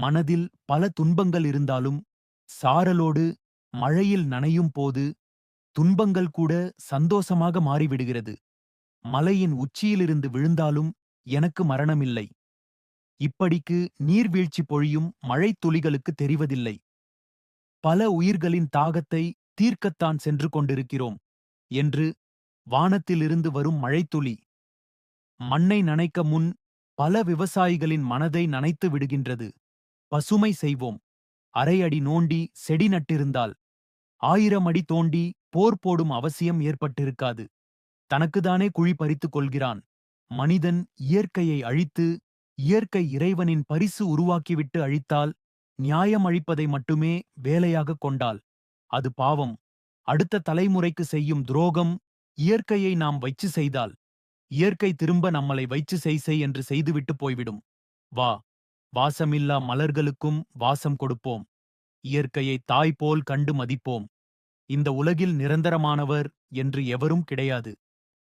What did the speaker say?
மனதில் பல துன்பங்கள் இருந்தாலும் சாரலோடு மழையில் நனையும் போது துன்பங்கள் கூட சந்தோஷமாக மாறிவிடுகிறது. மலையின் உச்சியிலிருந்து விழுந்தாலும் எனக்கு மரணமில்லை. இப்படிக்கு நீர்வீழ்ச்சி பொழியும் மழைத் துளிகளுக்கு தெரிவதில்லை. பல உயிர்களின் தாகத்தை தீர்க்கத்தான் சென்று கொண்டிருக்கிறோம் என்று வானத்திலிருந்து வரும் மழைத்துளி மண்ணை நனைக்க முன் பல விவசாயிகளின் மனதை நனைத்து விடுகின்றது. பசுமை செய்வோம். அரை அடி நோண்டி செடி நட்டிருந்தால் ஆயிரம் அடி தோண்டி போர் போடும் அவசியம் ஏற்பட்டிருக்காது. தனக்குதானே குழி பறித்துக் கொள்கிறான். மனிதன் இயற்கையை அழித்து இயற்கை இறைவனின் பரிசு உருவாக்கிவிட்டு அழித்தால் நியாயம் அழிப்பதை மட்டுமே வேலையாகக் கொண்டால் அது பாவம். அடுத்த தலைமுறைக்கு செய்யும் துரோகம் இயற்கையை நாம் வைச்சு செய்தால் இயற்கை திரும்ப நம்மளை வைச்சு செய் செய் என்று செய்துவிட்டு போய்விடும். வா. வாசமில்லா மலர்களுக்கும் வாசம் கொடுப்போம். இயற்கையை தாய் போல் கண்டு மதிப்போம். இந்த உலகில் நிரந்தரமானவர் என்று எவரும் கிடையாது.